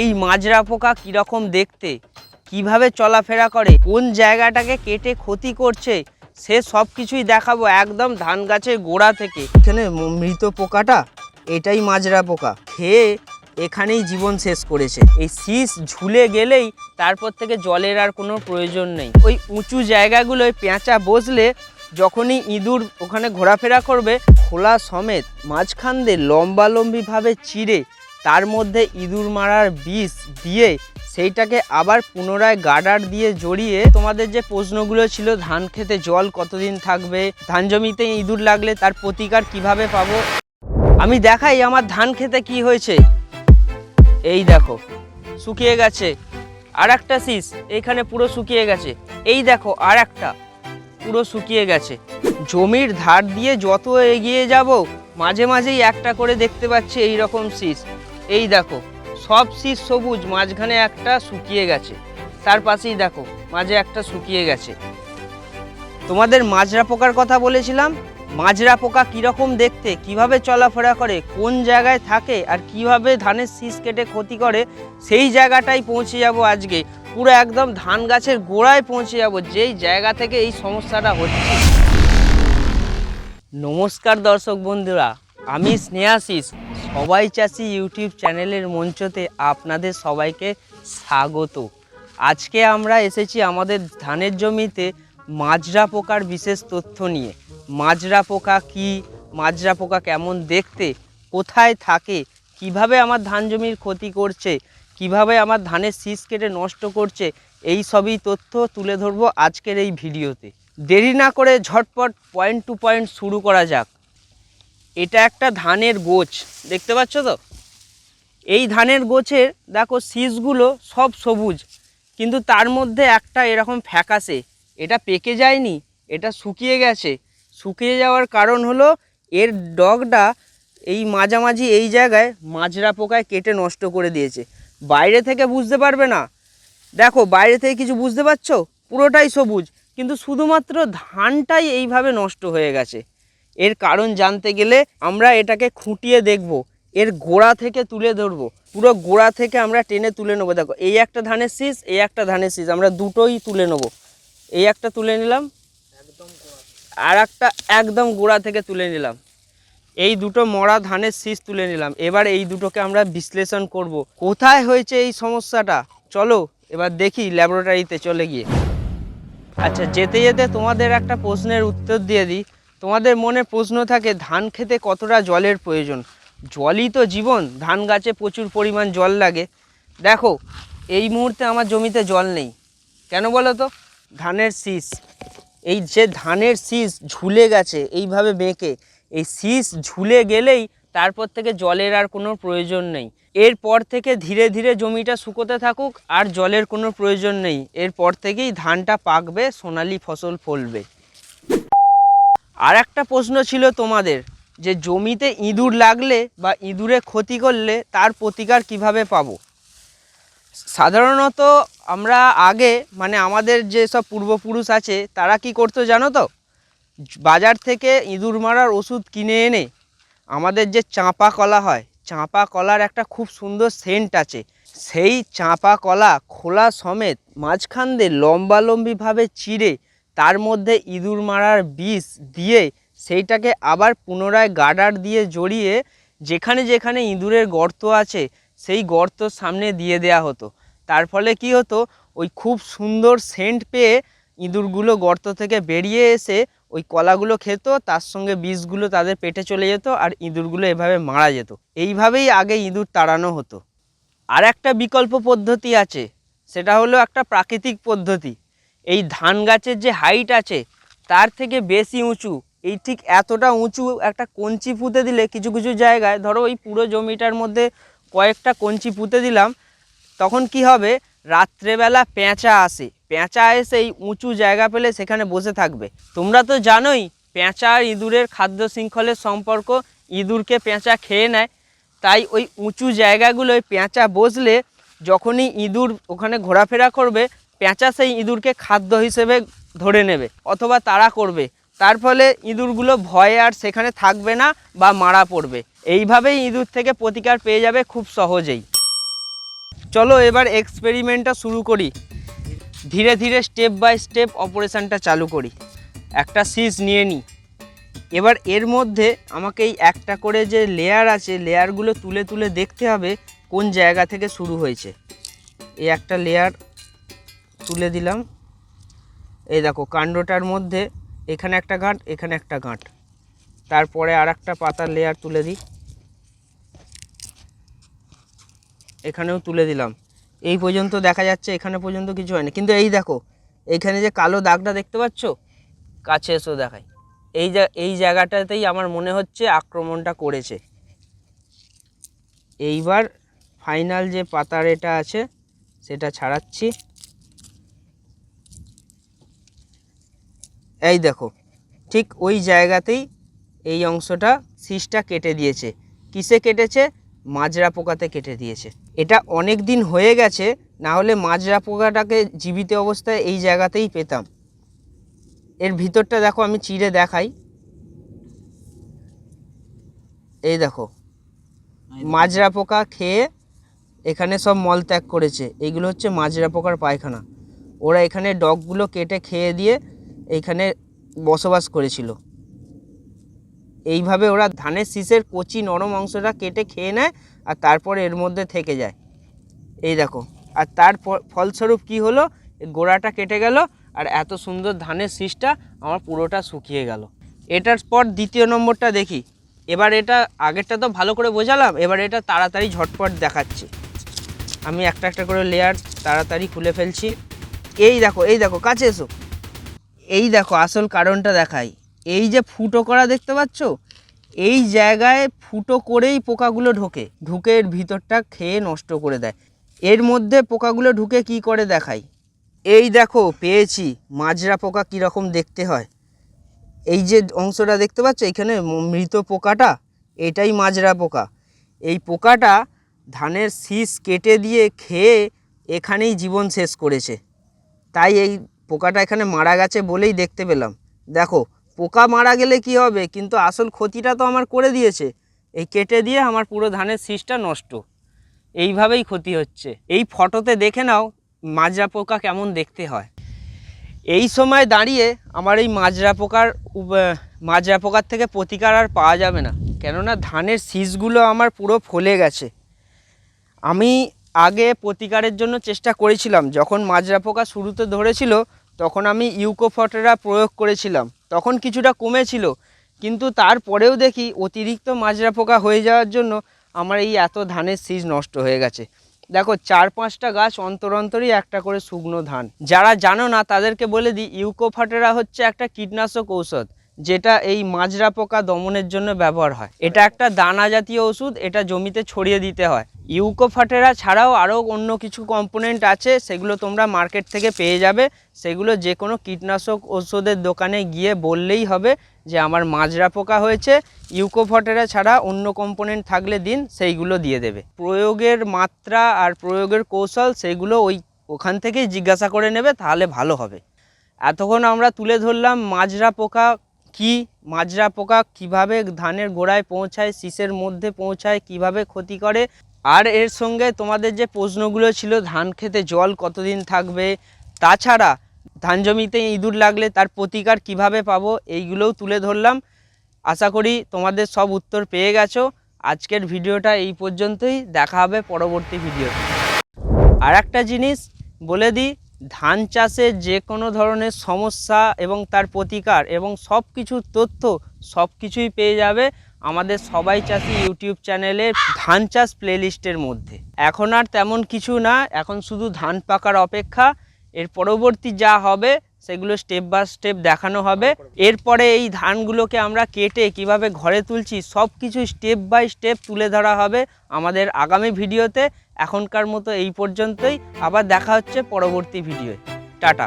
এই মাজরা পোকা কীরকম দেখতে? কীভাবে চলাফেরা করে? কোন জায়গাটাকে কেটে ক্ষতি করছে? সে সব কিছুই দেখাবো একদম ধান গাছের গোড়া থেকে। এখানে মৃত পোকাটা? এটাই মাজরা পোকা। খেয়ে এখানেই জীবন শেষ করেছে। এই শীষ ঝুলে গেলেই তারপর থেকে জলের আর কোনো প্রয়োজন নেই। ওই উঁচু জায়গাগুলোয় পেঁচা বসলে যখনই ইঁদুর ওখানে ঘোরাফেরা করবে, খোলা সমেত মাঝখান দিয়ে লম্বালম্বিভাবে চিড়ে তার মধ্যে ইঁদুর মারার বিষ দিয়ে সেইটাকে আবার পুনরায় গার্ডার দিয়ে জড়িয়ে তোমাদের যে প্রশ্নগুলো ছিল, ধান খেতে জল কতদিন থাকবে, ধান জমিতে ইঁদুর লাগলে তার প্রতিকার কীভাবে পাবো? আমি দেখাই আমার ধান খেতে কি হয়েছে। এই দেখো, শুকিয়ে গেছে। আর একটা শীষ এইখানে পুরো শুকিয়ে গেছে। এই দেখো, আর একটা, পুরো শুকিয়ে গেছে। জমির ধার দিয়ে যত এগিয়ে যাব, মাঝে মাঝেই একটা করে দেখতে পাচ্ছি এই রকম শীষ। এই দেখো, সব শীষ সবুজ, মাঝখানে একটা শুকিয়ে গেছে। তার পাশেই দেখো, মাঝে একটা শুকিয়ে গেছে। তোমাদের মাজরা পোকার কথা বলেছিলাম? মাজরা পোকা কীরকম দেখতে, কীভাবে চলাফেরা করে, কোন জায়গায় থাকে, আর কীভাবে ধানের শীষ কেটে ক্ষতি করে, সেই জায়গাটাই পৌঁছে যাব আজকে। পুরো একদম ধান গাছের গোড়ায় পৌঁছে যাব, যেই জায়গা থেকে এই সমস্যাটা হচ্ছে। নমস্কার দর্শক বন্ধুরা, আমি স্নেহাশিস। সবাই চাষি ইউটিউব চ্যানেলের মঞ্চতে আপনাদের সবাইকে স্বাগত। আজকে আমরা এসেছি আমাদের ধানের জমিতে মাজরা পোকার বিশেষ তথ্য নিয়ে। মাজরা পোকা কি? মাজরা পোকা কেমন দেখতে? কোথায় থাকে? কীভাবে আমার ধান জমির ক্ষতি করছে? কীভাবে আমার ধানের শীষ কেটে নষ্ট করছে? এই সবই তথ্য তুলে ধরবো আজকের এই ভিডিওতে। দেরি না করে ঝটপট পয়েন্ট টু পয়েন্ট শুরু করা যাক। এটা একটা ধানের গোছ, দেখতে পাচ্ছ তো? এই ধানের গোছের, দেখো, শীষগুলো সব সবুজ, কিন্তু তার মধ্যে একটা এরকম ফ্যাকাসে, এটা পেকে যায়নি, এটা শুকিয়ে গেছে। শুকিয়ে যাওয়ার কারণ হলো, এর ডগটা এই মাঝামাঝি এই জায়গায় মাজরা পোকায় কেটে নষ্ট করে দিয়েছে। বাইরে থেকে বুঝতে পারবে না। দেখো, বাইরে থেকে কিছু বুঝতে পারছ? পুরোটাই সবুজ, কিন্তু শুধুমাত্র ধানটাই এইভাবে নষ্ট হয়ে গেছে। এর কারণ জানতে গেলে আমরা এটাকে খুঁটিয়ে দেখব। এর গোড়া থেকে তুলে ধরবো। পুরো গোড়া থেকে আমরা টেনে তুলে নেব। দেখো এই একটা ধানের শীষ এই একটা ধানের শীষ। আমরা দুটোই তুলে নেব। এই একটা তুলে নিলাম। আর একটা একদম গোড়া থেকে তুলে নিলাম। এই দুটো মরা ধানের শীষ তুলে নিলাম। এবার এই দুটোকে আমরা বিশ্লেষণ করব। কোথায় হয়েছে এই সমস্যাটা? চলো এবার দেখি ল্যাবরেটরিতে চলে গিয়ে। আচ্ছা যেতে যেতে তোমাদের একটা প্রশ্নের উত্তর দিয়ে দিই। তোমাদের মনে প্রশ্ন থাকে, ধান খেতে কতটা জলের প্রয়োজন? জলই তো জীবন, ধান গাছে প্রচুর পরিমাণ জল লাগে। দেখো, এই মুহূর্তে আমার জমিতে জল নেই। কেন বলো তো? ধানের শীষ। এই যে ধানের শীষ ঝুলে গেছে, এইভাবে বেঁকে, এই শীষ ঝুলে গেলেই তারপর থেকে জলের আর কোনো প্রয়োজন নেই। এরপর থেকে ধীরে ধীরে জমিটা শুকোতে থাকুক, আর জলের কোনো প্রয়োজন নেই। এরপর থেকেই ধানটা পাকবে, সোনালি ফসল ফলবে। আর একটা প্রশ্ন ছিল তোমাদের, যে জমিতে ইঁদুর লাগলে বা ইঁদুরে ক্ষতি করলে তার প্রতিকার কীভাবে পাবো? সাধারণত আমরা আগে মানে আমাদের যে সব পূর্বপুরুষ আছে, তারা কি করতো জানো তো? বাজার থেকে ইঁদুর মারার ওষুধ কিনে এনে আমাদের যে চাঁপা কলা হয়, চাঁপা কলার একটা খুব সুন্দর সেন্ট আছে। সেই চাঁপা কলা খোলা সমেত মাঝখান দিয়ে লম্বালম্বিভাবে চিড়ে তার মধ্যে ইঁদুর মারার বিষ দিয়ে সেইটাকে আবার পুনরায় গার্ডার দিয়ে জড়িয়ে যেখানে যেখানে ইঁদুরের গর্ত আছে, সেই গর্তর সামনে দিয়ে দেয়া হতো। তার ফলে কি হতো, ওই খুব সুন্দর সেন্ট পেয়ে ইঁদুরগুলো গর্ত থেকে বেরিয়ে এসে ওই কলাগুলো খেত, তার সঙ্গে বিষগুলো তাদের পেটে চলে যেত আর ইঁদুরগুলো এভাবে মারা যেত। এইভাবেই আগে ইঁদুর তাড়ানো হতো। আর একটা বিকল্প পদ্ধতি আছে, সেটা হলো একটা প্রাকৃতিক পদ্ধতি। এই ধান গাছের যে হাইট আছে, তার থেকে বেশি উঁচু, এই ঠিক এতটা উঁচু একটা কঞ্চি পুঁতে দিলে কিছু কিছু জায়গায়, ধরো ওই পুরো জমিটার মধ্যে কয়েকটা কঞ্চি পুঁতে দিলাম, তখন কি হবে? রাত্রেবেলা পেঁচা আসে। পেঁচা এসে এই উঁচু জায়গা পেলে সেখানে বসে থাকবে। তোমরা তো জানোই, পেঁচা আর ইঁদুরের খাদ্য শৃঙ্খলের সম্পর্ক, ইঁদুরকে পেঁচা খেয়ে নেয়। তাই ওই উঁচু জায়গাগুলোয় পেঁচা বসলে যখনই ইঁদুর ওখানে ঘোরাফেরা করবে পেঁচা সেই ইঁদুরকে খাদ্য হিসেবে ধরে নেবে অথবা তারা করবে। তার ফলে ইঁদুরগুলো ভয়ে আর সেখানে থাকবে না বা মারা পড়বে। এইভাবেই ইঁদুর থেকে প্রতিকার পেয়ে যাবে খুব সহজেই। চলো এবার এক্সপেরিমেন্টটা শুরু করি। ধীরে ধীরে স্টেপ বাই স্টেপ অপারেশনটা চালু করি। একটা সিজ নিয়ে নিই। এবার এর মধ্যে আমাকে এই একটা করে যে লেয়ার আছে লেয়ারগুলো তুলে তুলে দেখতে হবে কোন জায়গা থেকে শুরু হয়েছে। এই একটা লেয়ার তুলে দিলাম। এই দেখো, কাণ্ডটার মধ্যে এখানে একটা গাঁট এখানে একটা গাঁট তারপরে আর একটা পাতার লেয়ার তুলে দিই। এখানেও তুলে দিলাম। এই পর্যন্ত দেখা যাচ্ছে এখানে পর্যন্ত কিছু হয়নি। কিন্তু এই দেখো এইখানে যে কালো দাগটা দেখতে পাচ্ছ, কাছে এসো দেখাই। এই জা, এই জায়গাটাতেই আমার মনে হচ্ছে আক্রমণটা করেছে। এইবার ফাইনাল যে পাতার এটা আছে, সেটা ছাড়াচ্ছি। এই দেখো ঠিক ওই জায়গাতেই এই অংশটা শীষটা কেটে দিয়েছে। কিসে কেটেছে? মাজরা পোকাতে কেটে দিয়েছে। এটা অনেক দিন হয়ে গেছে না হলে মাজরা পোকাটাকে জীবিত অবস্থায় এই জায়গাতেই পেতাম। এর ভিতরটা দেখো আমি চিড়ে দেখাই। এই দেখো মাজরা পোকা খেয়ে এখানে সব মলত্যাগ করেছে। এইগুলো হচ্ছে মাজরা পোকার পায়খানা। ওরা এখানে ডগগুলো কেটে খেয়ে দিয়ে এইখানে বসবাস করেছিল। এইভাবে ওরা ধানের শীষের কচি নরম অংশটা কেটে খেয়ে নেয় আর তারপরে এর মধ্যে থেকে যায়। এই দেখো, আর তার ফলস্বরূপ কি হলো? গোড়াটা কেটে গেল আর এত সুন্দর ধানের শীষটা আমার পুরোটা শুকিয়ে গেল। এটার পর দ্বিতীয় নম্বরটা দেখি। এবার এটা আগেরটা তো ভালো করে বোঝালাম, এবার এটা তাড়াতাড়ি ঝটপট দেখাচ্ছি। আমি একটা একটা করে লেয়ার তাড়াতাড়ি খুলে ফেলছি। এই দেখো এই দেখো, কাছে এসো। এই দেখো আসল কারণটা দেখাই। এই যে ফুটো করা দেখতে পাচ্ছ? এই জায়গায় ফুটো করেই পোকাগুলো ঢোকে। ঢুকে ভিতরটা খেয়ে নষ্ট করে দেয়। এর মধ্যে পোকাগুলো ঢুকে কি করে দেখাই? এই দেখো, পেয়েছি। মাজরা পোকা কীরকম দেখতে হয়। এই যে অংশটা দেখতে পাচ্ছ? এখানে মৃত পোকাটা, এটাই মাজরা পোকা। এই পোকাটা ধানের শীষ কেটে দিয়ে খেয়ে এখানেই জীবন শেষ করেছে। তাই এই পোকাটা এখানে মারা গেছে বলেই দেখতে পেলাম। দেখো, পোকা মারা গেলে কি হবে? কিন্তু আসল ক্ষতিটা তো আমার করে দিয়েছে। এই কেটে দিয়ে আমার পুরো ধানের শীষটা নষ্ট। এইভাবেই ক্ষতি হচ্ছে। এই ফটোতে দেখে নাও মাজরা পোকা কেমন দেখতে হয়। এই সময় দাঁড়িয়ে আমার এই মাজরা পোকার মাজরা পোকার থেকে প্রতিকার আর পাওয়া যাবে না। কেননা ধানের শীষগুলো আমার পুরো ফলে গেছে। আমি আগে প্রতিকারের জন্য চেষ্টা করেছিলাম। যখন মাজরা পোকা শুরুতে ধরেছিল, তখন আমি ইউকোফটেরা প্রয়োগ করেছিলাম। তখন কিছুটা কমেছিল। কিন্তু তারপরেও দেখি, অতিরিক্ত মাজরা পোকা হয়ে যাওয়ার জন্য আমার এই এত ধানের শীষ নষ্ট হয়ে গেছে। দেখো, চার পাঁচটা গাছ অন্তর অন্তরই একটা করে শুকনো ধান। যারা জানো না, তাদেরকে বলে দিই ইউকোফাটেরা হচ্ছে একটা কীটনাশক ঔষধ। যেটা এই মাজরা পোকা দমনের জন্য ব্যবহার হয়। এটা একটা দানা জাতীয় ওষুধ, এটা জমিতে ছড়িয়ে দিতে হয়। ইউকোফাটেরা ছাড়াও আরও অন্য কিছু কম্পোনেন্ট আছে, সেগুলো তোমরা মার্কেট থেকে পেয়ে যাবে। সেগুলো যে কোনো কীটনাশক ওষুধের দোকানে গিয়ে বললেই হবে যে, আমার মাজরা পোকা হয়েছে। ইউকোফটেরা ছাড়া অন্য কম্পোনেন্ট থাকলে দিন, সেইগুলো দিয়ে দেবে। প্রয়োগের মাত্রা আর প্রয়োগের কৌশল, সেগুলো ওই ওখান থেকেই জিজ্ঞাসা করে নেবে, তাহলে ভালো হবে। এতক্ষণ আমরা তুলে ধরলাম মাজরা পোকা কি মাজরা পোকা কীভাবে ধানের গোড়ায় পৌঁছায়, শীষের মধ্যে পৌঁছায়, কীভাবে ক্ষতি করে? আর এর সঙ্গে তোমাদের যে প্রশ্নগুলো ছিল, ধান খেতে জল কতদিন থাকবে? তাছাড়া ধান জমিতে ইঁদুর লাগলে তার প্রতিকার কীভাবে পাবো? এইগুলোও তুলে ধরলাম। আশা করি তোমাদের সব উত্তর পেয়ে গেছো। আজকের ভিডিওটা এই পর্যন্তই। দেখা হবে পরবর্তী ভিডিওতে। আর একটা জিনিস বলে দিই ধান চাষে যে কোনো ধরনের সমস্যা এবং তার প্রতিকার এবং সব কিছুর তথ্য সব কিছুই পেয়ে যাবে আমাদের সবাই চাষি ইউটিউব চ্যানেলে ধান চাষ প্লেলিস্টের মধ্যে। এখন আর তেমন কিছু না, এখন শুধু ধান পাকার অপেক্ষা। এর পরবর্তী যা হবে সেগুলো স্টেপ বাই স্টেপ দেখানো হবে। এরপরে এই ধানগুলোকে আমরা কেটে কীভাবে ঘরে তুলছি সব কিছু স্টেপ বাই স্টেপ তুলে ধরা হবে আমাদের আগামী ভিডিওতে। এখনকার মতো এই পর্যন্তই। আবার দেখা হচ্ছে পরবর্তী ভিডিও টাটা।